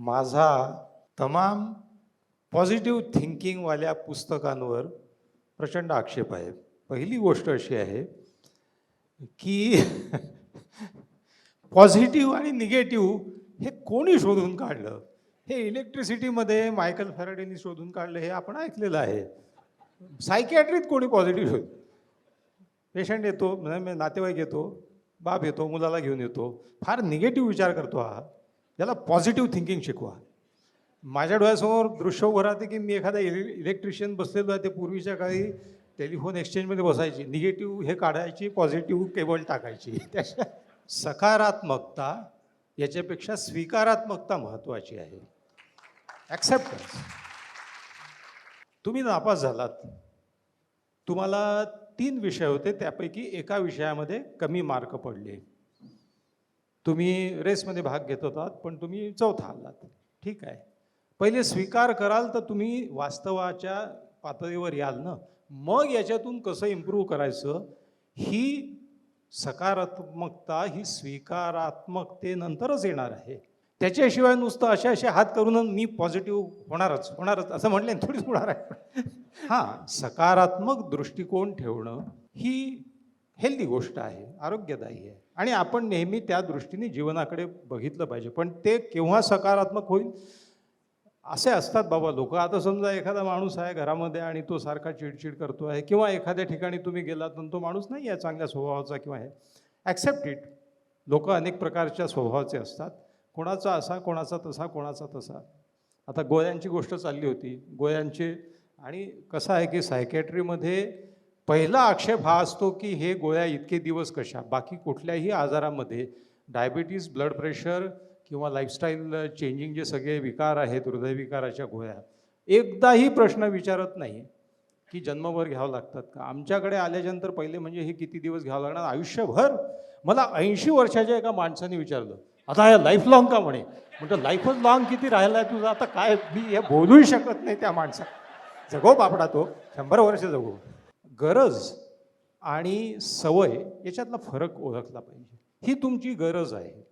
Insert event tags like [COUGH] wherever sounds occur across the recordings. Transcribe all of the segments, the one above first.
माझा तमाम पॉझिटिव्ह थिंकिंगवाल्या पुस्तकांवर प्रचंड आक्षेप आहे. पहिली गोष्ट अशी आहे की [LAUGHS] पॉझिटिव्ह आणि निगेटिव्ह हे कोणी शोधून काढलं? हे इलेक्ट्रिसिटीमध्ये मायकल फॅराडेनी शोधून काढलं हे आपण ऐकलेलं आहे. सायकॅट्रीत कोणी पॉझिटिव्ह शोध? पेशंट येतो म्हणजे नातेवाईक येतो बाप येतो मुलाला घेऊन येतो. फार निगेटिव्ह विचार करतो हा. याला पॉझिटिव्ह थिंकिंग शिकवा. माझ्या डोळ्यासमोर दृश्य उभं राहते की मी एखादा इले इलेक्ट्रिशियन बसलेलो आहे ते पूर्वीच्या काळी टेलिफोन एक्सचेंजमध्ये बसायची. निगेटिव्ह हे काढायची पॉझिटिव्ह केबल टाकायची. [LAUGHS] त्याच्या सकारात्मकता याच्यापेक्षा स्वीकारात्मकता महत्त्वाची आहे. ॲक्सेप्टन्स तुम्ही नापास झालात. तुम्हाला तीन विषय होते त्यापैकी एका विषयामध्ये कमी मार्क पडले. तुम्ही रेसमध्ये भाग घेत होतात पण तुम्ही चौथा आलात. ठीक आहे. पहिले स्वीकार कराल तर तुम्ही वास्तवाच्या पातळीवर याल ना. मग याच्यातून कसं इम्प्रूव्ह करायचं? ही सकारात्मकता ही स्वीकारात्मकतेनंतरच येणार आहे. त्याच्याशिवाय नुसतं असे असे हात करून मी पॉझिटिव्ह होणारच होणारच असं म्हटलं थोडीच होणार आहे. हां. सकारात्मक दृष्टिकोन ठेवणं ही हेल्दी गोष्ट आहे आरोग्यदायी आहे. आणि आपण नेहमी त्या दृष्टीने जीवनाकडे बघितलं पाहिजे. पण ते केव्हा सकारात्मक होईल? असे असतात बाबा लोक. आता समजा एखादा माणूस आहे घरामध्ये आणि तो सारखा चिडचिड करतो आहे किंवा एखाद्या ठिकाणी तुम्ही गेलात आणि तो माणूस नाही आहे चांगल्या स्वभावाचा किंवा हे. ॲक्सेप्ट इट लोक अनेक प्रकारच्या स्वभावाचे असतात. कोणाचा असा कोणाचा तसा कोणाचा तसा. आता गोळ्यांची गोष्ट चालली होती. गोळ्यांचे आणि कसं आहे की सायकॅट्रीमध्ये पहिला आक्षेप हा असतो की हे गोळ्या इतके दिवस कशा? बाकी कुठल्याही आजारामध्ये डायबिटीज ब्लड प्रेशर किंवा लाईफस्टाईल चेंजिंग जे सगळे विकार आहेत हृदयविकाराच्या गोळ्या एकदाही प्रश्न विचारत नाही की जन्मभर घ्यावं लागतात का? आमच्याकडे आल्याच्यानंतर पहिले म्हणजे हे किती दिवस घ्यावं लागणार? आयुष्यभर मला ऐंशी वर्षाच्या एका माणसाने विचारलं आता हे लाईफ लॉंग का म्हणे? म्हटलं लाईफच लॉंग किती राहिला आहे तुझा? आता काय? मी हे बोलूही शकत नाही त्या माणसा जगो बापडा तो शंभर वर्ष जगो. गरज आणि सवय याच्यातला फरक ओळखला पाहिजे. ही तुमची गरज आहे.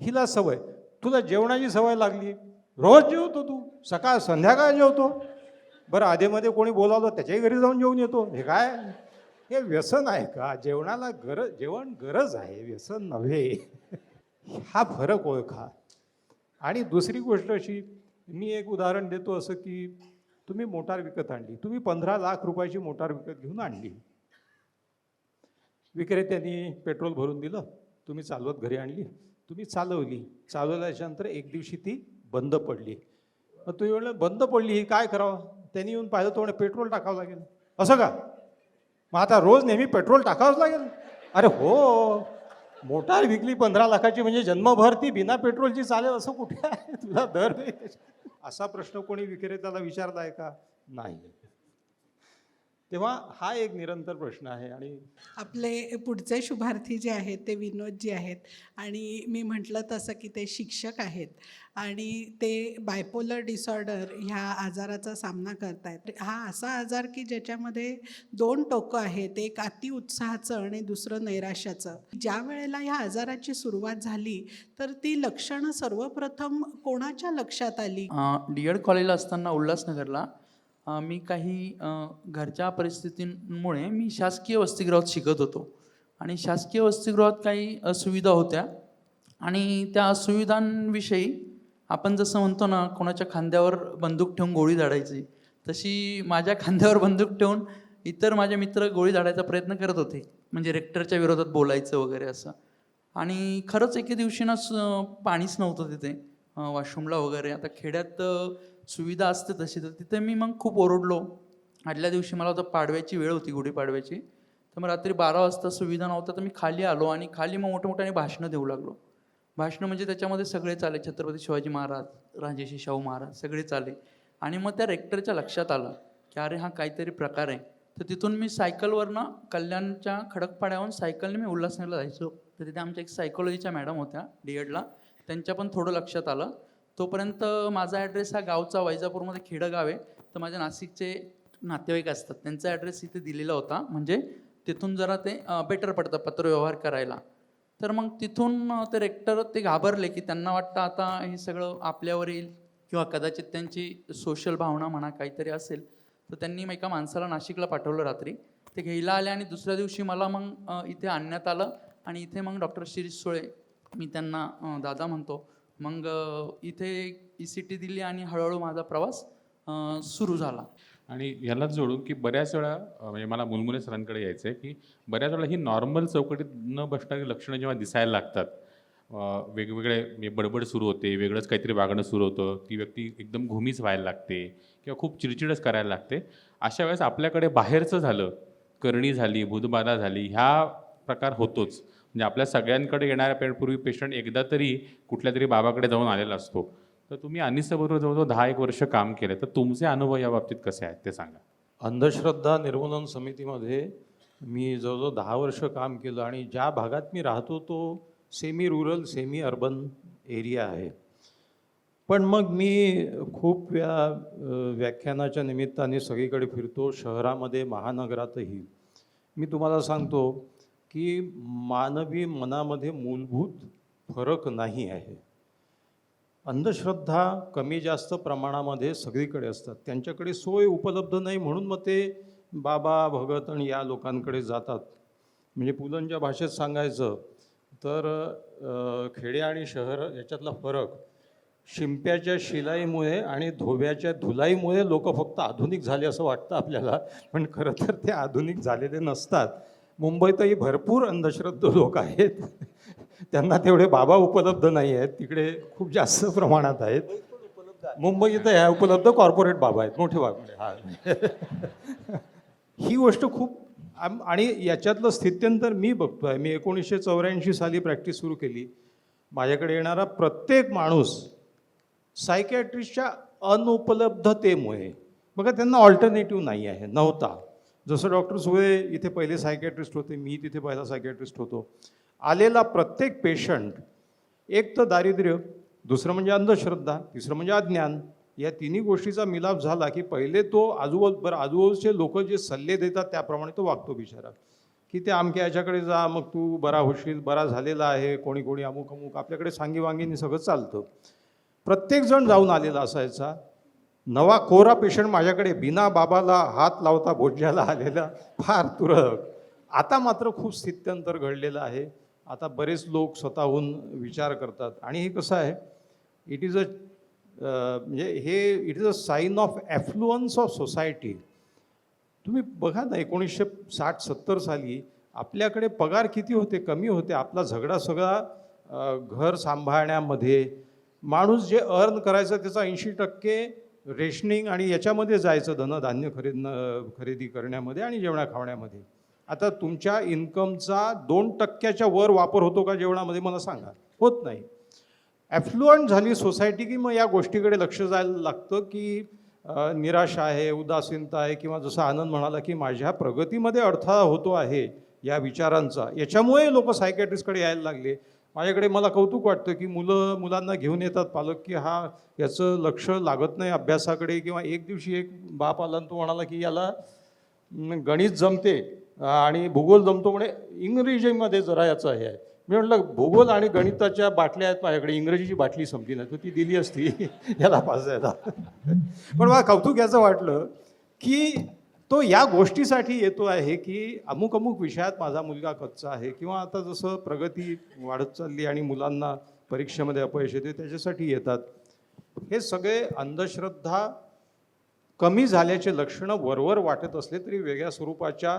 हिला सवय. तुला जेवणाची सवय लागली. रोज जेवतो तू. सकाळ संध्याकाळ जेवतो. बरं आधेमध्ये कोणी बोलावलं त्याच्याही घरी जाऊन जेवून येतो. हे काय? हे व्यसन आहे का? जेवणाला गरज जेवण गरज आहे व्यसन नव्हे. हा फरक ओळखा. आणि दुसरी गोष्ट अशी मी एक उदाहरण देतो असं की तुम्ही मोटार विकत आणली. तुम्ही पंधरा लाख रुपयाची मोटार विकत घेऊन आणली. विक्रेत्यांनी पेट्रोल भरून दिलं. तुम्ही चालवत घरी आणली. तुम्ही चालवली. चालवल्याच्यानंतर एक दिवशी ती बंद पडली. मग तुम्ही म्हणलं बंद पडली ही काय करावं? त्यांनी येऊन पाहिलं तो पेट्रोल टाकावं लागेल. असं का? मग आता रोज नेहमी पेट्रोल टाकावंच लागेल. अरे हो. मोटार विकली पंधरा लाखाची म्हणजे जन्मभर ती बिना पेट्रोलची चालेल असं कुठे आहे तुला दर. असा प्रश्न कोणी विक्रेत्याला विचारला आहे का नाही तेव्हा हा एक निरंतर प्रश्न आहे आणि आपले पुढचे शुभार्थी जे आहेत ते विनोदजी आहेत आणि मी म्हटलं तसं की ते शिक्षक आहेत आणि ते बायपोलर डिसऑर्डर ह्या आजाराचा सामना करतायत. हा असा आजार की ज्याच्यामध्ये दोन टोकं आहेत एक अति उत्साहाचं आणि दुसरं नैराश्याचं. ज्या वेळेला ह्या आजाराची सुरुवात झाली तर ती लक्षणं सर्वप्रथम कोणाच्या लक्षात आली? डी एड कॉलेजला असताना उल्हासनगरला अ, मी काही अ, घरच्या परिस्थितींमुळे मी शासकीय वसतिगृहात शिकत होतो. आणि शासकीय वसतिगृहात काही असुविधा होत्या. आणि त्या असुविधांविषयी आपण जसं म्हणतो ना कोणाच्या खांद्यावर बंदूक ठेवून गोळी झाडायची तशी माझ्या खांद्यावर बंदूक ठेवून इतर माझे मित्र गोळी झाडायचा प्रयत्न करत होते. म्हणजे रेक्टरच्या विरोधात बोलायचं वगैरे असं. आणि खरंच एके दिवशी ना स- पाणीच नव्हतं तिथे. वॉशरूमला वगैरे. आता खेड्यात सुविधा असते तशी तर तिथे मी मग खूप ओरडलो. आदल्या दिवशी मला आता पाडव्याची वेळ होती गुढीपाडव्याची तर मग रात्री बारा वाजता सुविधा नव्हत्या तर मी खाली आलो आणि खाली मग मोठमोठ्याने भाषणं देऊ लागलो. भाषणं म्हणजे त्याच्यामध्ये सगळे चाले छत्रपती शिवाजी महाराज राजेशी शाहू महाराज सगळे चाले. आणि मग त्या रेक्टरच्या लक्षात आलं की अरे हा काहीतरी प्रकार आहे. तर तिथून मी सायकलवरनं कल्याणच्या खडकपाड्याहून सायकलने मी उल्हासनगरला जायचो. तर तिथे आमच्या एक सायकोलॉजीच्या मॅडम होत्या डी एडला त्यांच्या पण थोडं लक्षात आलं. तोपर्यंत माझा ॲड्रेस हा गावचा वैजापूरमध्ये खेडं गाव आहे. तर माझ्या नाशिकचे नातेवाईक असतात. त्यांचा ॲड्रेस इथे दिलेला होता. म्हणजे तिथून जरा ते बेटर पडतं पत्रव्यवहार करायला. तर मग तिथून ते रेक्टर ते घाबरले की त्यांना वाटतं आता हे सगळं आपल्यावर येईल किंवा कदाचित त्यांची सोशल भावना म्हणा काहीतरी असेल. तर त्यांनी मग एका माणसाला नाशिकला पाठवलं रात्री. ते घ्यायला आले आणि दुसऱ्या दिवशी मला मग इथे आणण्यात आलं. आणि इथे मग डॉक्टर शिरीष सोळे मी त्यांना दादा म्हणतो. मग इथे ई सी टी दिली आणि हळूहळू माझा प्रवास सुरू झाला. आणि ह्यालाच जोडून की बऱ्याच वेळा म्हणजे मला मुलमुले सरांकडे यायचं आहे की बऱ्याच वेळा ही नॉर्मल चौकटीत न बसणारी लक्षणं जेव्हा दिसायला लागतात वेगवेगळे म्हणजे बडबड सुरू होते वेगळंच काहीतरी वागणं सुरू होतं ती व्यक्ती एकदम घुमीच व्हायला लागते किंवा खूप चिडचिडच करायला लागते. अशा वेळेस आपल्याकडे बाहेरचं झालं करणी झाली भूतबाधा झाली ह्या प्रकार होतोच. म्हणजे आपल्या सगळ्यांकडे येणाऱ्या पेडपूर्वी पेशंट एकदा तरी कुठल्या तरी बाबाकडे जाऊन आलेला असतो. तर तुम्ही अनिसाबरोबर जवळजवळ दहा एक वर्ष काम केलं. तर तुमचे अनुभव या बाबतीत कसे आहेत ते सांगा. अंधश्रद्धा निर्मूलन समितीमध्ये मी जवळजवळ दहा वर्ष काम केलं आणि ज्या भागात मी राहतो तो semi rural semi urban area आहे. पण मग मी खूप व्या व्याख्यानाच्या निमित्ताने सगळीकडे फिरतो. शहरामध्ये महानगरातही. मी तुम्हाला सांगतो की मानवी मनामध्ये मूलभूत फरक नाही आहे. अंधश्रद्धा कमी जास्त प्रमाणामध्ये सगळीकडे असतात. त्यांच्याकडे सोय उपलब्ध नाही म्हणून मग ते बाबा भगत आणि या लोकांकडे जातात. म्हणजे पुलंच्या भाषेत सांगायचं तर खेडे आणि शहर याच्यातला फरक शिंप्याच्या शिलाईमुळे आणि धोब्याच्या धुलाईमुळे लोक फक्त आधुनिक झाले असं वाटतं आपल्याला. पण खरं तर ते आधुनिक झालेले नसतात. मुंबईतही भरपूर अंधश्रद्ध लोक आहेत. त्यांना तेवढे बाबा उपलब्ध नाही आहेत. तिकडे खूप जास्त प्रमाणात आहेत. मुंबईत ह्या उपलब्ध कॉर्पोरेट बाबा आहेत. मोठे बाबा हा. ही गोष्ट खूप आम- आणि याच्यातलं स्थित्यंतर मी बघतोय. मी एकोणीसशे चौऱ्याऐंशी साली प्रॅक्टिस सुरू केली. माझ्याकडे येणारा प्रत्येक माणूस सायकॅट्रिस्टच्या अनुपलब्धतेमुळे बघा त्यांना ऑल्टरनेटिव्ह नाही आहे. नव्हता. जसं डॉक्टर सुळे इथे पहिले सायकॅट्रिस्ट होते मी तिथे पहिला सायकॅट्रिस्ट होतो. आलेला प्रत्येक पेशंट एक तर दारिद्र्य दुसरं म्हणजे अंधश्रद्धा तिसरं म्हणजे अज्ञान या तिन्ही गोष्टीचा मिलाप झाला की पहिले तो आजूबाजू बरं आजूबाजूचे लोक जे सल्ले देतात त्याप्रमाणे तो वागतो बिचारा. की ते आमक्या याच्याकडे जा मग तू बरा होशील बरा झालेला आहे कोणी कोणी अमुक अमुक आपल्याकडे सांगी वांगीनी सगळं चालतं. प्रत्येकजण जाऊन आलेला असायचा. नवा कोरा पेशंट माझ्याकडे बिना बाबाला हात लावता भोज्याला आलेला फार तुरळक. आता मात्र खूप स्थित्यंतर घडलेलं आहे. आता बरेच लोक स्वतःहून विचार करतात. आणि हे कसं आहे? इट इज अ म्हणजे हे it is a sign of affluence of society तुम्ही बघा ना एकोणीसशे साठ सत्तर साली आपल्याकडे पगार किती होते कमी होते आपला झगडा सगळा घर सांभाळण्यामध्ये. माणूस जे अर्न करायचा त्याचा ऐंशी टक्के रेशनिंग आणि याच्यामध्ये जायचं धनधान्य खरेदणं खरेदी करण्यामध्ये आणि जेवणा खावण्यामध्ये. आता तुमच्या इन्कमचा दोन टक्क्याच्या वर वापर होतो का जेवणामध्ये मला सांगा. होत नाही. ॲफ्लुअंट झाली सोसायटी की मग या गोष्टीकडे लक्ष जायला लागतं की निराशा आहे उदासीनता आहे किंवा जसं आनंद म्हणाला की माझ्या प्रगतीमध्ये अडथळा होतो आहे या विचारांचा. याच्यामुळे लोक सायकॅट्रिस्टकडे यायला लागले. माझ्याकडे मला कौतुक वाटतं की मुलं मुलांना घेऊन येतात पालक की हा याचं लक्ष लागत नाही अभ्यासाकडे किंवा एक दिवशी एक बाप आला तो म्हणाला की याला गणित जमते आणि भूगोल जमतो म्हणे इंग्रजीमध्ये जरा याचं हे आहे. मी म्हटलं भूगोल आणि गणिताच्या बाटल्या आहेत माझ्याकडे इंग्रजीची बाटली संपली नाही. तर ती दिली असती. [LAUGHS] याला पास यायला पण मला कौतुक याचं वाटलं की तो या गोष्टीसाठी येतो आहे की अमुक अमुक विषयात माझा मुलगा कच्चा आहे किंवा आता जसं प्रगती वाढत चालली आणि मुलांना परीक्षेमध्ये अपयश येते त्याच्यासाठी येतात. हे सगळे अंधश्रद्धा कमी झाल्याचे लक्षणं वरवर वाटत असले तरी वेगळ्या स्वरूपाच्या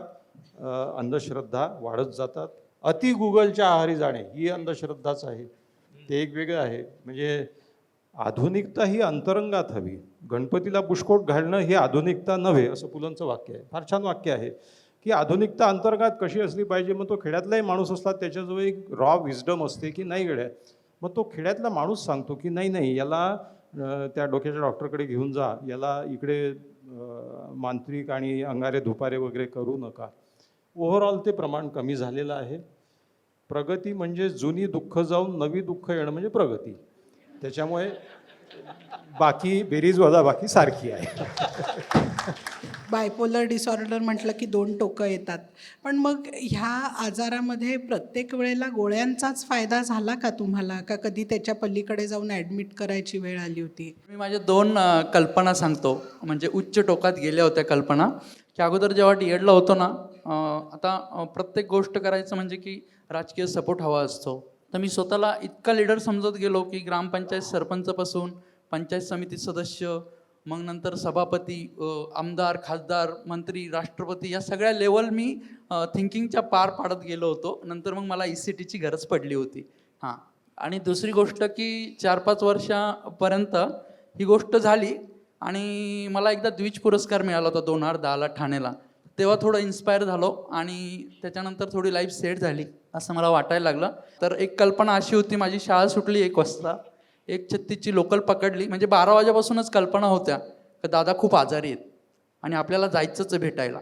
अंधश्रद्धा वाढत जातात. अति गुगलच्या आहारी जाणे ही अंधश्रद्धाच आहे. ते एक वेगळं आहे. म्हणजे आधुनिकता ही अंतरंगात हवी. गणपतीला पुष्कोट घालणं हे आधुनिकता नव्हे असं पुलंचं वाक्य आहे. फार छान वाक्य आहे की आधुनिकता अंतर्गात कशी असली पाहिजे मग तो खेड्यातलाही माणूस असला त्याच्याजवळ एक रॉ विजडम असते की नाही गड्या? मग तो खेड्यातला माणूस सांगतो की नाही नाही याला त्या डोक्याच्या डॉक्टरकडे घेऊन जा. याला इकडे मांत्रिक आणि अंगारे धुपारे वगैरे करू नका. ओव्हरऑल ते प्रमाण कमी झालेलं आहे. प्रगती म्हणजे जुनी दुःख जाऊन नवी दुःख येणं म्हणजे प्रगती. त्याच्यामुळे बाकी बेरीज वजा बाकी सारखी आहे. बायपोलर डिसऑर्डर म्हटलं की दोन टोकं येतात. पण मग ह्या आजारामध्ये प्रत्येक वेळेला गोळ्यांचाच फायदा झाला का तुम्हाला? का कधी त्याच्या पलीकडे जाऊन ॲडमिट करायची वेळ आली होती? मी माझ्या दोन कल्पना सांगतो. म्हणजे उच्च टोकात गेल्या होत्या कल्पना. की अगोदर जेव्हा डी एडला होतो ना आता प्रत्येक गोष्ट करायचं म्हणजे की राजकीय सपोर्ट हवा असतो. तर मी स्वतःला इतका लीडर समजत गेलो की ग्रामपंचायत सरपंचपासून पंचायत समिती सदस्य मग नंतर सभापती आमदार खासदार मंत्री राष्ट्रपती या सगळ्या लेवल मी थिंकिंगच्या पार पाडत गेलो होतो. नंतर मग मला ई सी टीची गरज पडली होती. हां. आणि दुसरी गोष्ट की चार पाच वर्षापर्यंत ही गोष्ट झाली आणि मला एकदा द्विज पुरस्कार मिळाला होता दोन हजार दहाला ठाण्याला तेव्हा थोडं इन्स्पायर झालो आणि त्याच्यानंतर थोडी लाईफ सेट झाली. असं मला वाटायला लागलं. तर एक कल्पना अशी होती माझी शाळा सुटली एक वाजता. एक छत्तीसची लोकल पकडली. म्हणजे बारा वाजेपासूनच कल्पना होत्या का दादा खूप आजारी आहेत आणि आपल्याला जायचंच आहे भेटायला.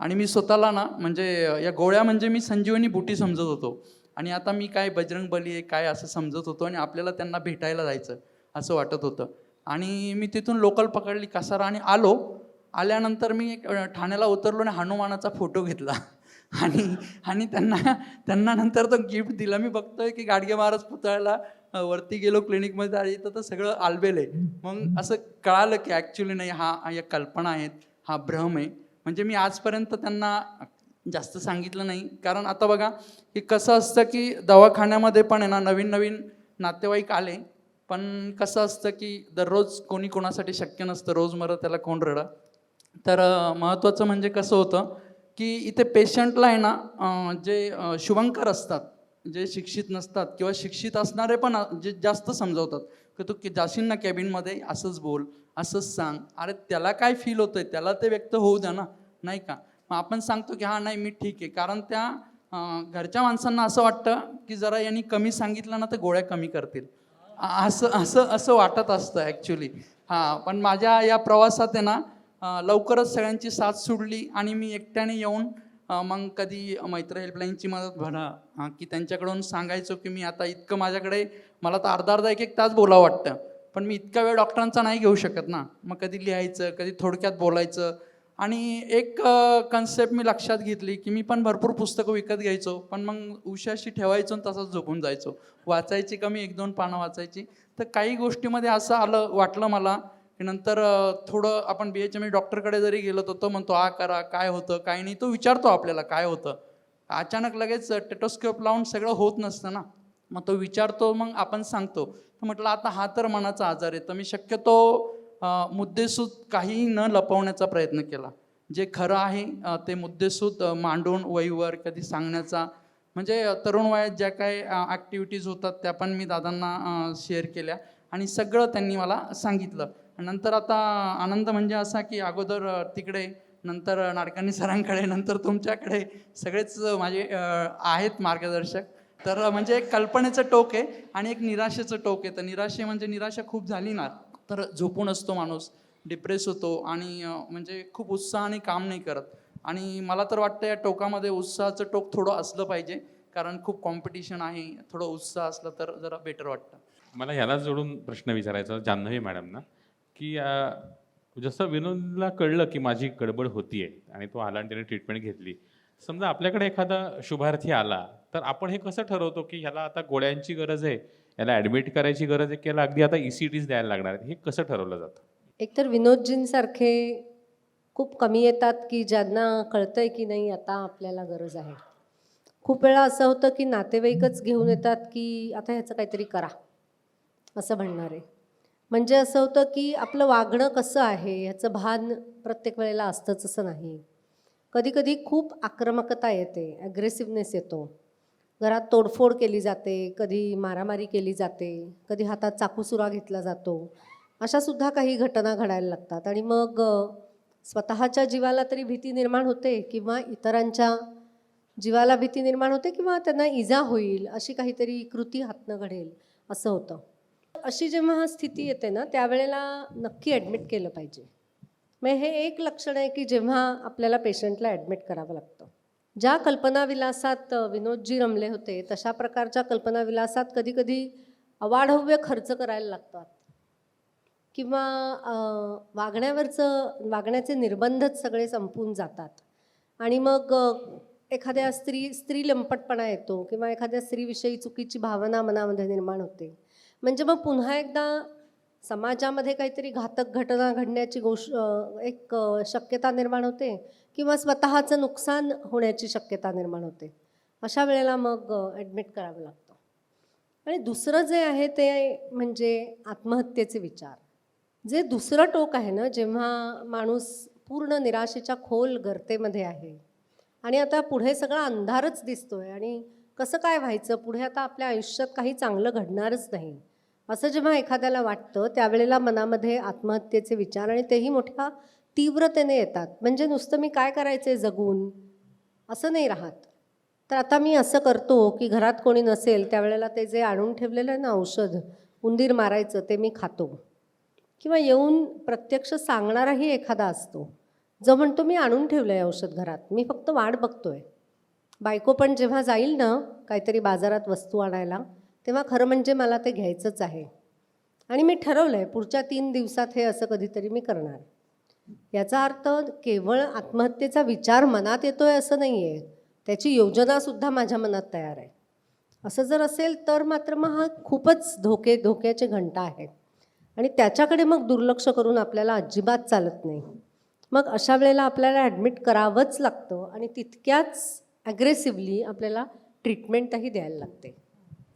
आणि मी स्वतःला ना म्हणजे या गोळ्या म्हणजे मी संजीवनी बुटी समजत होतो. आणि आता मी काय बजरंग बली आहे काय असं समजत होतो आणि आपल्याला त्यांना भेटायला जायचं असं वाटत होतं. आणि मी तिथून लोकल पकडली कसारा आणि आलो. आल्यानंतर मी एक, ठाण्याला उतरलो आणि हनुमानाचा फोटो घेतला. आणि आणि त्यांना त्यांना नंतर तो गिफ्ट दिला. मी बघतोय की गाडगे महाराज पुतळ्याला वरती गेलो क्लिनिकमध्ये आणि तर सगळं आलबेल आहे. मग असं कळालं की ॲक्च्युली नाही हा या कल्पना आहेत. हा भ्रम आहे. म्हणजे मी आजपर्यंत त्यांना जास्त सांगितलं नाही. कारण आता बघा की कसं असतं की दवाखान्यामध्ये पण आहे ना नवीन नवीन नातेवाईक आले. पण कसं असतं की दररोज कोणी कोणासाठी शक्य नसतं. रोज मरं त्याला कोण रडा. तर महत्त्वाचं म्हणजे कसं होतं की इथे पेशंटला आहे ना जे शुभंकर असतात जे शिक्षित नसतात किंवा शिक्षित असणारे पण जे जास्त समजवतात की तू की जाशील ना कॅबिनमध्ये असंच बोल असंच सांग. अरे त्याला काय फील होतंय? त्याला ते व्यक्त होऊ द्या ना नाही का? मग आपण सांगतो की हां नाही मी ठीक आहे. कारण त्या घरच्या माणसांना असं वाटतं की जरा यांनी कमी सांगितलं ना तर गोळ्या कमी करतील. असं असं असं वाटत असतं ॲक्च्युली हां पण माझ्या या प्रवासात आहे ना लवकरच सगळ्यांची साथ सोडली आणि मी एकट्याने येऊन मग कधी मैत्र हेल्पलाईनची मदत भरा की त्यांच्याकडून सांगायचो की मी आता इतकं माझ्याकडे मला तर अर्धा अर्धा एक एक तास बोलावं वाटतं. पण मी इतका वेळ डॉक्टरांचा नाही घेऊ शकत ना. मग कधी लिहायचं कधी थोडक्यात बोलायचं. आणि एक कन्सेप्ट मी लक्षात घेतली की मी पण भरपूर पुस्तकं विकत घ्यायचो पण मग उशाशी ठेवायचो आणि तसाच झोपून जायचो. वाचायची कमी एक दोन पानं वाचायची. तर काही गोष्टीमध्ये असं आलं वाटलं मला नंतर थोडं आपण बी एच एम डॉक्टरकडे जरी गेलो तर तो म्हणतो हा करा काय होतं काय नाही. तो विचारतो आपल्याला काय होतं? अचानक लगेच टेटोस्कोप लावून सगळं होत नसतं ना. मग तो विचारतो मग आपण सांगतो. तर म्हटलं आता हा तर मनाचा आजार आहे. तर मी शक्यतो मुद्देसूद काही न लपवण्याचा प्रयत्न केला. जे खरं आहे ते मुद्देसूद मांडून वहीवर कधी सांगण्याचा. म्हणजे तरुण वयात ज्या काही ॲक्टिव्हिटीज होतात त्या पण मी दादांना शेअर केल्या आणि सगळं त्यांनी मला सांगितलं. नंतर आता आनंद म्हणजे असा की अगोदर तिकडे नंतर नाडकांनी सरांकडे नंतर तुमच्याकडे सगळेच माझे आहेत मार्गदर्शक. तर म्हणजे एक कल्पनेचं टोक आहे आणि एक निराशेचं टोक आहे. तर निराशे म्हणजे निराशा खूप झाली ना तर झोपून असतो माणूस डिप्रेस होतो आणि म्हणजे खूप उत्साहाने काम नाही करत. आणि मला तर वाटतं या टोकामध्ये उत्साहाचं टोक थोडं असलं पाहिजे कारण खूप कॉम्पिटिशन आहे थोडं उत्साह असलं तर जरा बेटर वाटतं. मला ह्याला जोडून प्रश्न विचारायचा होता जान्हवी मॅडमना. की जसं विनोदला कळलं की माझी गडबड होतीये आणि तो आला आणि त्याने ट्रीटमेंट घेतली. समजा आपल्याकडे एखादा शुभार्थी आला तर आपण हे कसं ठरवतो की ह्याला आता गोळ्यांची गरज आहे याला ॲडमिट करायची गरज आहे की याला अगदी आता ई सी टीज द्यायला लागणार हे कसं ठरवलं जातं? एकतर विनोदजींसारखे खूप कमी येतात की ज्यांना कळतंय की नाही आता आपल्याला गरज आहे. खूप वेळा असं होतं की नातेवाईकच घेऊन येतात की आता ह्याचं काहीतरी करा असं म्हणणार. आहे म्हणजे असं होतं की आपलं वागणं कसं आहे ह्याचं भान प्रत्येक वेळेला असतंच असं नाही. कधीकधी खूप आक्रमकता येते ॲग्रेसिव्हनेस येतो. घरात तोडफोड केली जाते कधी मारामारी केली जाते कधी हातात चाकूसुरा घेतला जातो. अशासुद्धा काही घटना घडायला लागतात आणि मग स्वतःच्या जीवाला तरी भीती निर्माण होते किंवा इतरांच्या जीवाला भीती निर्माण होते किंवा त्यांना इजा होईल अशी काहीतरी कृती हातनं घडेल असं होतं. अशी जेव्हा स्थिती येते ना त्यावेळेला नक्की ॲडमिट केलं पाहिजे. मग हे एक लक्षण आहे की जेव्हा आपल्याला पेशंटला ॲडमिट करावं लागतं. ज्या कल्पनाविलासात विनोदजी रमले होते तशा प्रकारच्या कल्पनाविलासात कधीकधी अवाढव्य खर्च करायला लागतात. किंवा वागण्यावरचं वागण्याचे निर्बंधच सगळे संपून जातात. आणि मग एखाद्या स्त्री स्त्री लंपटपणा येतो किंवा एखाद्या स्त्रीविषयी चुकीची भावना मनामध्ये निर्माण होते. म्हणजे मग पुन्हा एकदा समाजामध्ये काहीतरी घातक घटना घडण्याची गोष्ट एक शक्यता निर्माण होते किंवा स्वतःचं नुकसान होण्याची शक्यता निर्माण होते. अशा वेळेला मग ॲडमिट करावं लागतं. आणि दुसरं जे आहे ते म्हणजे आत्महत्येचे विचार. जे दुसरं टोक आहे ना जेव्हा माणूस पूर्ण निराशेच्या खोल गर्तेमध्ये आहे. आणि आता पुढे सगळा अंधारच दिसतोय आणि कसं काय व्हायचं? पुढे आता आपल्या आयुष्यात काही चांगलं घडणारच नाही. असं जेव्हा एखाद्याला वाटतं त्यावेळेला मनामध्ये आत्महत्येचे विचार आणि तेही मोठ्या तीव्रतेने येतात. म्हणजे नुसतं मी काय करायचं जगून? असं नाही राहत. तर आता मी असं करतो की घरात कोणी नसेल त्यावेळेला ते जे आणून ठेवलेलं आहे ना औषध उंदीर मारायचं ते मी खातो. किंवा येऊन प्रत्यक्ष सांगणाराही एखादा असतो. जो म्हणतो मी आणून ठेवलं आहे औषध घरात. मी फक्त वाट बघतोय. बायको पण जेव्हा जाईल ना काहीतरी बाजारात वस्तू आणायला तेव्हा खरं म्हणजे मला ते घ्यायचंच आहे. आणि मी ठरवलं आहे पुढच्या तीन दिवसात हे असं कधीतरी मी करणार. याचा अर्थ केवळ आत्महत्येचा विचार मनात येतो आहे असं नाही आहे त्याची योजनासुद्धा माझ्या मनात तयार आहे. असं जर असेल तर मात्र मग हा खूपच धोके धोक्याचे घंटा आहे. आणि त्याच्याकडे मग दुर्लक्ष करून आपल्याला अजिबात चालत नाही. मग अशा वेळेला आपल्याला ॲडमिट करावंच लागतं आणि तितक्याच ॲग्रेसिव्हली आपल्याला ट्रीटमेंटही द्यायला लागते.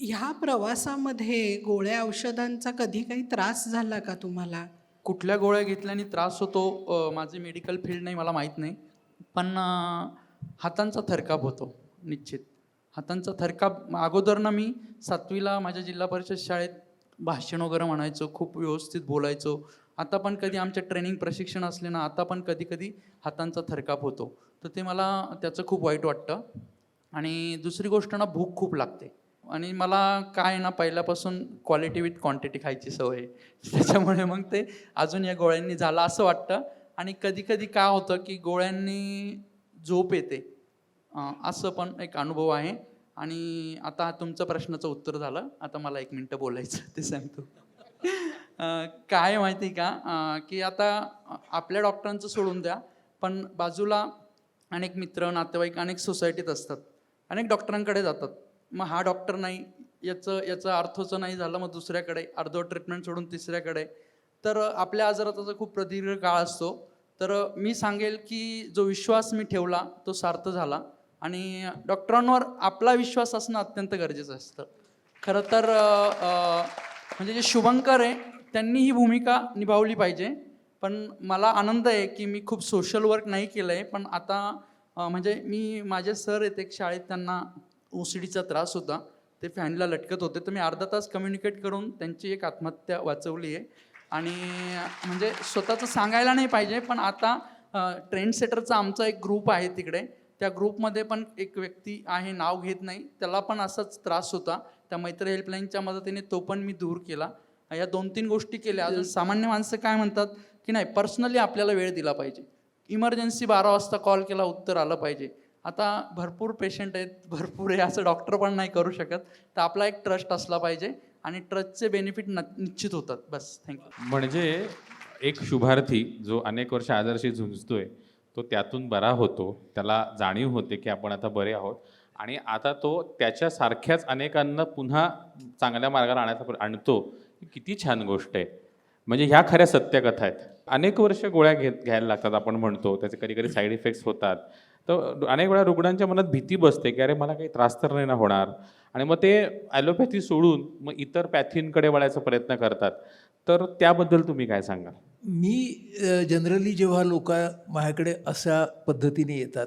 ह्या प्रवासामध्ये गोळ्या औषधांचा कधी काही त्रास झाला का तुम्हाला? कुठल्या गोळ्या घेतल्याने त्रास होतो माझे मेडिकल फील्ड नाही मला माहीत नाही. पण हातांचा थरकाप होतो निश्चित. हातांचा थरकाप अगोदर ना मी सातवीला माझ्या जिल्हा परिषद शाळेत भाषण वगैरे म्हणायचो खूप व्यवस्थित बोलायचो. आता पण कधी आमच्या ट्रेनिंग प्रशिक्षण असले ना आता पण कधी कधी हातांचा थरकाप होतो. तर ते मला त्याचं खूप वाईट वाटतं. आणि दुसरी गोष्ट ना भूक खूप लागते. आणि मला काय ना पहिल्यापासून क्वालिटी विथ क्वांटिटी खायची सवय [LAUGHS] त्याच्यामुळे मग ते अजून या गोळ्यांनी झालं असं वाटतं. आणि कधी कधी काय होतं की गोळ्यांनी झोप येते. असं पण एक अनुभव आहे. आणि आता तुमचं प्रश्नाचं उत्तर झालं. आता मला एक मिनटं बोलायचं ते सांगतो. काय माहिती का? की आता आपल्या डॉक्टरांचं सोडून द्या. पण बाजूला अनेक मित्र नातेवाईक अनेक सोसायटीत असतात. अनेक डॉक्टरांकडे जातात. मग हा डॉक्टर नाही याचं याचं अर्थोचं नाही झालं मग दुसऱ्याकडे अर्ध ट्रीटमेंट सोडून तिसऱ्याकडे. तर आपल्या आजाराचा खूप प्रदीर्घ काळ असतो. तर मी सांगेल की जो विश्वास मी ठेवला तो सार्थ झाला. आणि डॉक्टरांवर आपला विश्वास असणं अत्यंत गरजेचं असतं. खरं तर म्हणजे जे शुभंकर आहे त्यांनी ही भूमिका निभावली पाहिजे. पण मला आनंद आहे की मी खूप सोशल वर्क नाही केलं आहे पण आता म्हणजे मी माझे सर आहेत एक शाळेत त्यांना ओ सी डीचा त्रास होता. ते फॅनला लटकत होते. तर मी अर्धा तास कम्युनिकेट करून त्यांची एक आत्महत्या वाचवली आहे. आणि म्हणजे स्वतःचं सांगायला नाही पाहिजे पण आता ट्रेंड सेटरचा आमचा एक ग्रुप आहे तिकडे. त्या ग्रुपमध्ये पण एक व्यक्ती आहे नाव घेत नाही. त्याला पण असाच त्रास होता. त्या मैत्र हेल्पलाईनच्या मदतीने तो पण मी दूर केला. या दोन तीन गोष्टी केल्या. अजून सामान्य माणसं काय म्हणतात? की नाही पर्सनली आपल्याला वेळ दिला पाहिजे. इमर्जन्सी बारा वाजता कॉल केला उत्तर आलं पाहिजे. आता भरपूर पेशंट आहेत भरपूर आहे असं डॉक्टर पण नाही करू शकत. तर आपला एक ट्रस्ट असला पाहिजे आणि ट्रस्टचे बेनिफिट न निश्चित होतात. बस थँक्यू म्हणजे एक शुभार्थी जो अनेक वर्ष आजारशी झुंजतोय तो त्यातून बरा होतो. त्याला जाणीव होते की आपण आता बरे आहोत. आणि आता तो त्याच्यासारख्याच अनेकांना पुन्हा चांगल्या मार्गाला आणायचा आणतो. किती छान गोष्ट आहे. म्हणजे ह्या खऱ्या सत्यकथा आहेत. अनेक वर्ष गोळ्या घेत घ्यायला लागतात आपण म्हणतो. त्याचे कधी कधी साईड इफेक्ट्स होतात. तर अनेक वेळा रुग्णांच्या मनात भीती बसते की अरे मला काही त्रास तर नाही ना होणार. आणि मग ते ॲलोपॅथी सोडून मग इतर पॅथींकडे वळायचा प्रयत्न करतात. तर त्याबद्दल तुम्ही काय सांगाल? मी जनरली जेव्हा लोक माझ्याकडे अशा पद्धतीने येतात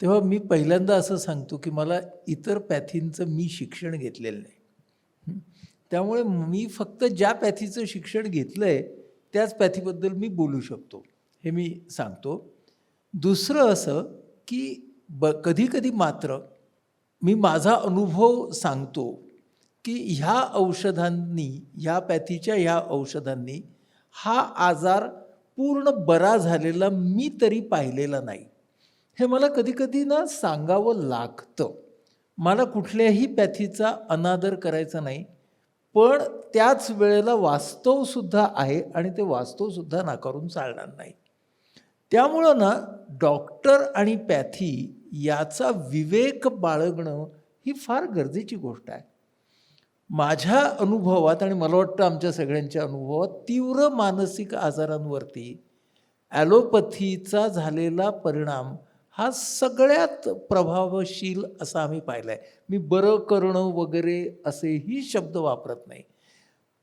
तेव्हा मी पहिल्यांदा असं सांगतो की मला इतर पॅथींचं मी शिक्षण घेतलेलं नाही. त्यामुळे मी फक्त ज्या पॅथीचं शिक्षण घेतलं आहे त्याच पॅथीबद्दल मी बोलू शकतो. हे मी सांगतो. दुसरं असं की ब कधीकधी मात्र मी माझा अनुभव सांगतो की ह्या औषधांनी ह्या पॅथीच्या ह्या औषधांनी हा आजार पूर्ण बरा झालेला मी तरी पाहिलेला नाही. हे मला कधीकधी ना सांगावं लागतं. मला कुठल्याही पॅथीचा अनादर करायचा नाही. पण त्याच वेळेला वास्तवसुद्धा आहे आणि ते वास्तवसुद्धा नाकारून चालणार नाही. त्यामुळं ना डॉक्टर आणि पॅथी याचा विवेक बाळगणं ही फार गरजेची गोष्ट आहे. माझ्या अनुभवात आणि मला वाटतं आमच्या सगळ्यांच्या अनुभवात तीव्र मानसिक आजारांवरती ॲलोपथीचा झालेला परिणाम हा सगळ्यात प्रभावशील असा आम्ही पाहिला आहे मी बरं करणं वगैरे असेही शब्द वापरत नाही.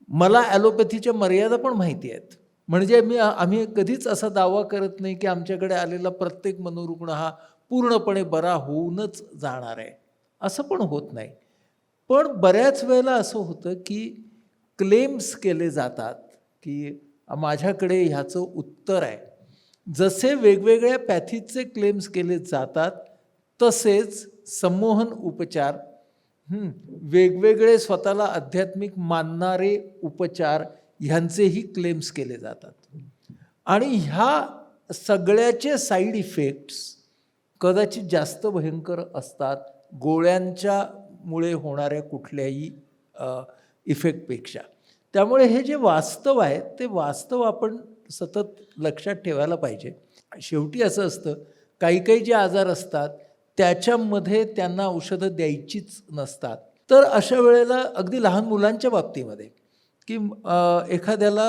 मला ॲलोपॅथीच्या मर्यादा पण माहिती आहेत. म्हणजे मी आम्ही कधीच असा दावा करत नाही की आमच्याकडे आलेला प्रत्येक मनोरुग्ण हा पूर्णपणे बरा होऊनच जाणार आहे. असं पण होत नाही. पण बऱ्याच वेळेला असं होतं की क्लेम्स केले जातात की माझ्याकडे ह्याचं उत्तर आहे. जसे वेगवेगळ्या पॅथीचे क्लेम्स केले जातात तसेच संमोहन उपचार. वेगवेगळे स्वतःला आध्यात्मिक मानणारे उपचार ह्यांचेही क्लेम्स केले जातात. आणि ह्या सगळ्याचे साईड इफेक्ट्स कदाचित जास्त भयंकर असतात गोळ्यांच्या मुळे होणाऱ्या कुठल्याही इफेक्टपेक्षा. त्यामुळे हे जे वास्तव आहे ते वास्तव आपण सतत लक्षात ठेवायला पाहिजे. शेवटी असं असतं काही काही जे आजार असतात त्याच्यामध्ये त्यांना औषधं द्यायचीच नसतात. तर अशा वेळेला अगदी लहान मुलांच्या बाबतीमध्ये की एखाद्याला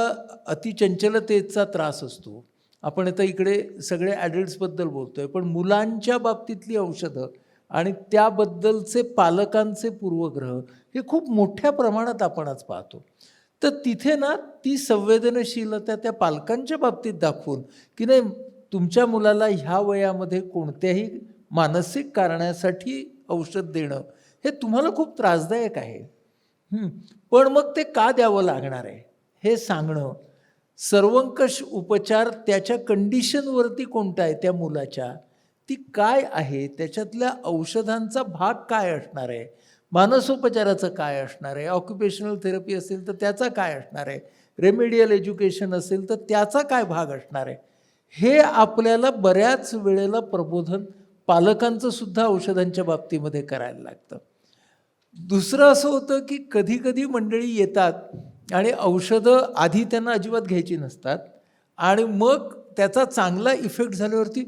अतिचंचलतेचा त्रास असतो. आपण आता इकडे सगळे ॲडल्ट्सबद्दल बोलतो आहे पण मुलांच्या बाबतीतली औषधं आणि त्याबद्दलचे पालकांचे पूर्वग्रह हे खूप मोठ्या प्रमाणात आपण आज पाहतो. तर तिथे ना ती संवेदनशीलता त्या पालकांच्या बाबतीत दाखवून की नाही तुमच्या मुलाला ह्या वयामध्ये कोणत्याही मानसिक कारणासाठी औषध देणं हे तुम्हाला खूप त्रासदायक आहे. पण मग ते का द्यावं लागणार आहे? हे सांगणं. सर्वंकष उपचार त्याच्या कंडिशनवरती कोणता आहे? त्या मुलाच्या. ती काय आहे? त्याच्यातल्या औषधांचा भाग काय असणार आहे? मानसोपचाराचं काय असणार आहे? ऑक्युपेशनल थेरपी असेल तर त्याचा काय असणार आहे? रेमेडियल एज्युकेशन असेल तर त्याचा काय भाग असणार आहे? हे आपल्याला बऱ्याच वेळेला प्रबोधन पालकांचं सुद्धा औषधांच्या बाबतीमध्ये करायला लागतं. दुसरं असं होतं की कधी कधी मंडळी येतात आणि औषधं आधी त्यांना अजिबात घ्यायची नसतात आणि मग त्याचा चांगला इफेक्ट झाल्यावरती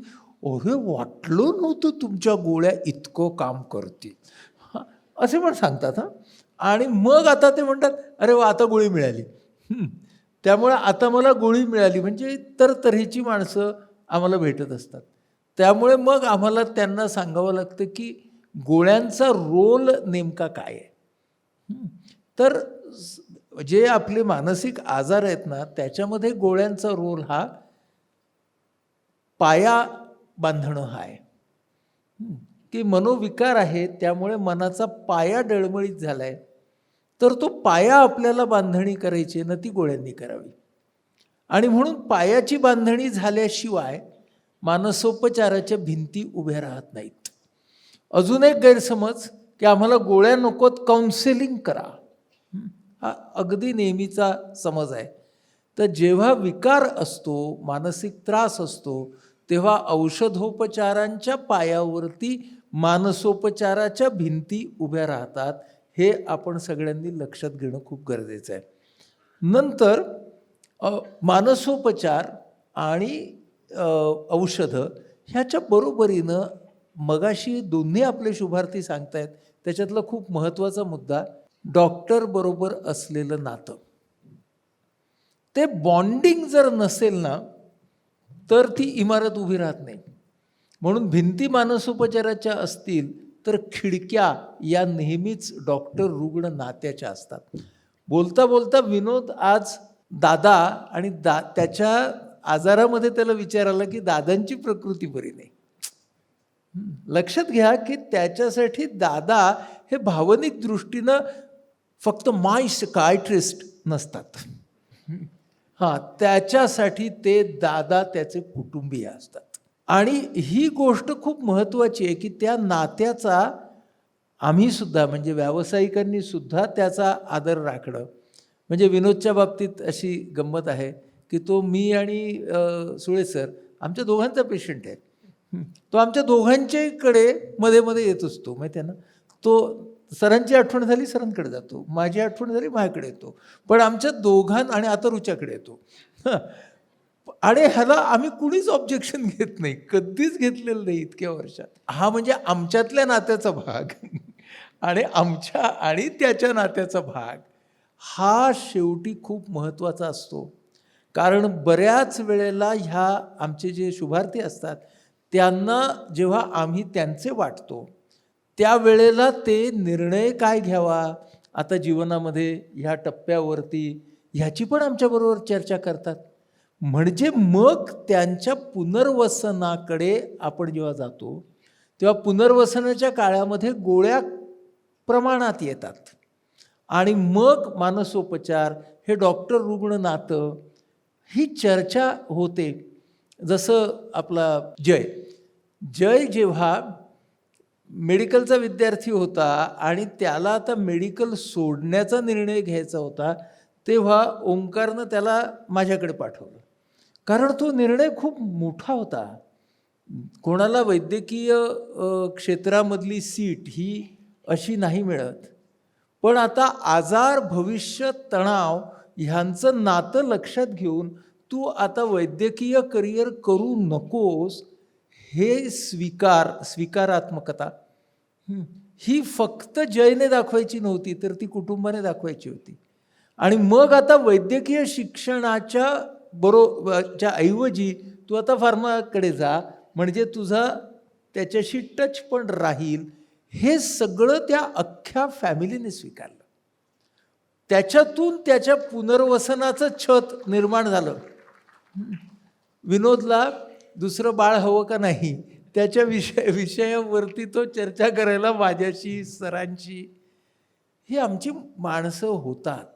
अरे वाटलं नव्हतं तुमच्या गोळ्या इतकं काम करतील. असे पण सांगतात हां. आणि मग आता ते म्हणतात अरे वा आता गोळी मिळाली. त्यामुळे आता मला गोळी मिळाली म्हणजे तर तऱ्हेची माणसं आम्हाला भेटत असतात. त्यामुळे मग आम्हाला त्यांना सांगावं लागतं की गोळ्यांचा रोल नेमका काय आहे? तर जे आपले मानसिक आजार आहेत ना त्याच्यामध्ये गोळ्यांचा रोल हा पाया बांधणं हा आहे. की मनोविकार आहे त्यामुळे मनाचा पाया डळमळीत झाला आहे तर तो पाया आपल्याला बांधणी करायची आहे ना ती गोळ्यांनी करावी. आणि म्हणून पायाची बांधणी झाल्याशिवाय मानसोपचाराच्या भिंती उभ्या राहत नाहीत. अजून एक गैरसमज की आम्हाला गोळ्या नकोत काउन्सिलिंग करा. हा अगदी नेहमीचा समज आहे. तर जेव्हा विकार असतो मानसिक त्रास असतो तेव्हा औषधोपचारांच्या पायावरती मानसोपचाराच्या भिंती उभ्या राहतात हे आपण सगळ्यांनी लक्षात घेणं खूप गरजेचं आहे. नंतर मानसोपचार आणि औषधं ह्याच्या बरोबरीनं मगाशी दोन्ही आपले शुभार्थी सांगतायत त्याच्यातला खूप महत्त्वाचा मुद्दा डॉक्टर बरोबर असलेलं नातं. ते बॉन्डिंग जर नसेल ना तर ती इमारत उभी राहत नाही. म्हणून भिंती मानसोपचाराच्या असतील तर खिडक्या या नेहमीच डॉक्टर रुग्ण नात्याच्या असतात. बोलता बोलता विनोद आज दादा आणि दा त्याच्या आजारामध्ये त्याला विचार आला की दादांची प्रकृती बरी नाही. लक्षात घ्या की त्याच्यासाठी दादा हे भावनिक दृष्टीनं फक्त माय सायट्रिस्ट नसतात. हां त्याच्यासाठी ते दादा त्याचे कुटुंबीय असतात. आणि ही गोष्ट खूप महत्त्वाची आहे की त्या नात्याचा आम्ही सुद्धा म्हणजे व्यावसायिकांनी सुद्धा त्याचा आदर राखणं. म्हणजे विनोदच्या बाबतीत अशी गंमत आहे की तो मी आणि सुळे सर आमच्या दोघांचा पेशंट आहे. तो आमच्या दोघांच्याकडे मध्ये मध्ये येत असतो माहिती आहे ना? तो सरांची आठवण झाली सरांकडे जातो. माझी आठवण झाली माझ्याकडे येतो. पण आमच्या दोघां आणि आता रुच्याकडे येतो. आणि ह्याला आम्ही कुणीच ऑब्जेक्शन घेत नाही. कधीच घेतलेलं नाही इतक्या वर्षात. हा म्हणजे आमच्यातल्या नात्याचा भाग. आणि आमच्या आणि त्याच्या नात्याचा भाग. हा शेवटी खूप महत्त्वाचा असतो. कारण बऱ्याच वेळेला ह्या आमचे जे शुभार्थी असतात त्यांना जेव्हा आम्ही त्यांचे वाटतो त्यावेळेला ते निर्णय काय घ्यावा? आता जीवनामध्ये ह्या टप्प्यावरती ह्याची पण आमच्याबरोबर चर्चा करतात. म्हणजे मग त्यांच्या पुनर्वसनाकडे आपण जेव्हा जातो तेव्हा पुनर्वसनाच्या काळामध्ये गोळ्या प्रमाणात येतात. आणि मग मानसोपचार हे डॉक्टर रुग्ण नातं ही चर्चा होते. जसं आपला जय. जय जेव्हा मेडिकलचा विद्यार्थी होता आणि त्याला आता मेडिकल सोडण्याचा निर्णय घ्यायचा होता तेव्हा ओंकारनं त्याला माझ्याकडे पाठवलं. कारण तो निर्णय खूप मोठा होता. कोणाला वैद्यकीय क्षेत्रामधली सीट ही अशी नाही मिळत. पण आता आजार भविष्य तणाव ह्यांचं नातं लक्षात घेऊन तू आता वैद्यकीय करिअर करू नकोस हे स्वीकार स्वीकारात्मकता. ही फक्त जयने दाखवायची नव्हती तर ती कुटुंबाने दाखवायची होती. आणि मग आता वैद्यकीय शिक्षणाच्या बरोबरच्या ऐवजी तू आता फार्माकडे जा म्हणजे तुझा त्याच्याशी टच पण राहील. हे सगळं त्या अख्ख्या फॅमिलीने स्वीकारलं. त्याच्यातून त्याच्या पुनर्वसनाचं छत निर्माण झालं. विनोदला दुसरं बाळ हवं का नाही त्याच्या विषय विषयावरती तो चर्चा करायला माझ्याशी सरांची ही आमची माणसं होतात.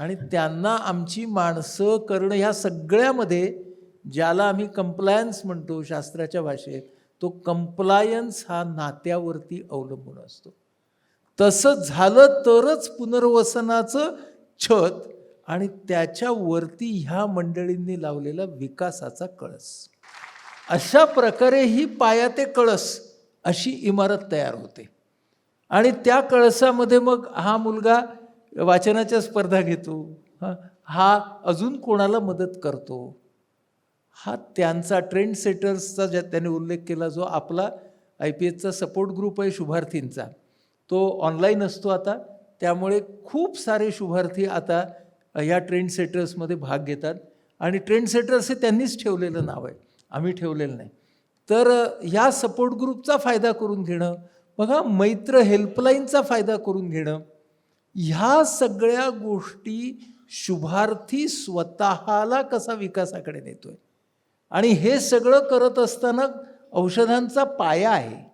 आणि त्यांना आमची माणसं करणं ह्या सगळ्यामध्ये ज्याला आम्ही कंप्लायन्स म्हणतो शास्त्राच्या भाषेत तो कंप्लायन्स हा नात्यावरती अवलंबून असतो. तसं झालं तरच पुनर्वसनाचं छत आणि त्याच्यावरती ह्या मंडळींनी लावलेला विकासाचा कळस. अशा प्रकारे ही पाया ते कळस अशी इमारत तयार होते. आणि त्या कळसामध्ये मग हा मुलगा वाचनाच्या स्पर्धा घेतो. हा हा अजून कोणाला मदत करतो? हा त्यांचा ट्रेंड सेटर्सचा ज्या त्याने उल्लेख केला जो आपला आय पी एचचा सपोर्ट ग्रुप आहे शुभार्थींचा. तो ऑनलाईन असतो आता. त्यामुळे खूप सारे शुभार्थी आता या ट्रेंड सेटर्समध्ये भाग घेतात. आणि ट्रेंड सेटर्स हे त्यांनीच ठेवलेलं नाव आहे. आम्ही ठेवलेलं नाही. तर ह्या सपोर्ट ग्रुपचा फायदा करून घेणं बघा मैत्र हेल्पलाईनचा फायदा करून घेणं ह्या सगळ्या गोष्टी शुभार्थी स्वतःला कसा विकासाकडे नेतोय? आणि हे सगळं करत असताना औषधांचा पाया आहे.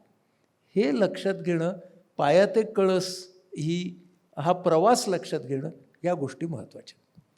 हे लक्षात घेणं पाया ते कळस ही हा प्रवास लक्षात घेणं या गोष्टी महत्त्वाच्या